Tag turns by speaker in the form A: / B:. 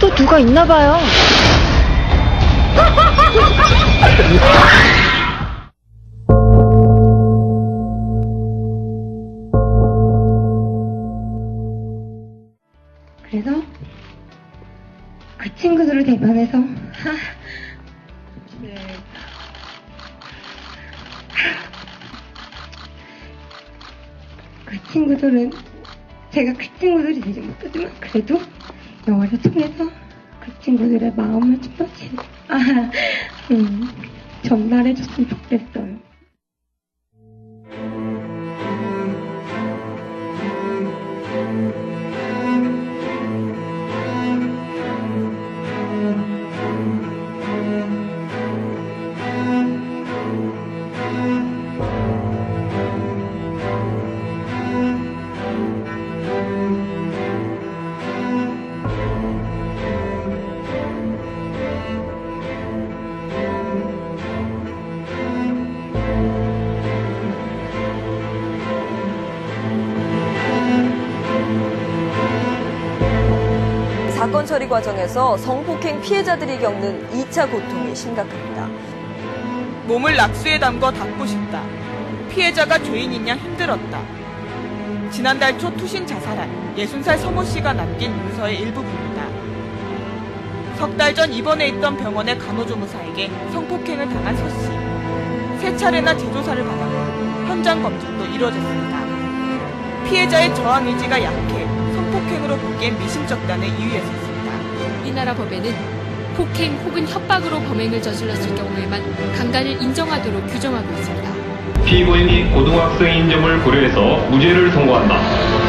A: 또 누가 있나 봐요.
B: 그래서 그 친구들을 대변해서 네. 그 친구들은 제가 그 친구들이 되지 못하지만 그래도 영화를 통해서 그 친구들의 마음을 좀 더 아, 음, 전달해줬으면 좋겠어요.
C: 사건 처리 과정에서 성폭행 피해자들이 겪는 2차 고통이 심각합니다.
D: 몸을 낙수에 담궈 닫고 싶다. 피해자가 죄인인 양 힘들었다. 지난달 초 투신 자살한 60살 서모 씨가 남긴 문서의 일부분이다. 석 달 전 입원해 있던 병원의 간호조무사에게 성폭행을 당한 서 씨. 세 차례나 재조사를 받았고 현장 검증도 이루어졌습니다. 피해자의 저항 의지가 약해 성폭행으로 보기엔 미심쩍다는 이유였습니다.
E: 우리나라 법에는 폭행 혹은 협박으로 범행을 저질렀을 경우에만 강간을 인정하도록 규정하고 있습니다.
F: 피고인이 고등학생인 점을 고려해서 무죄를 선고한다.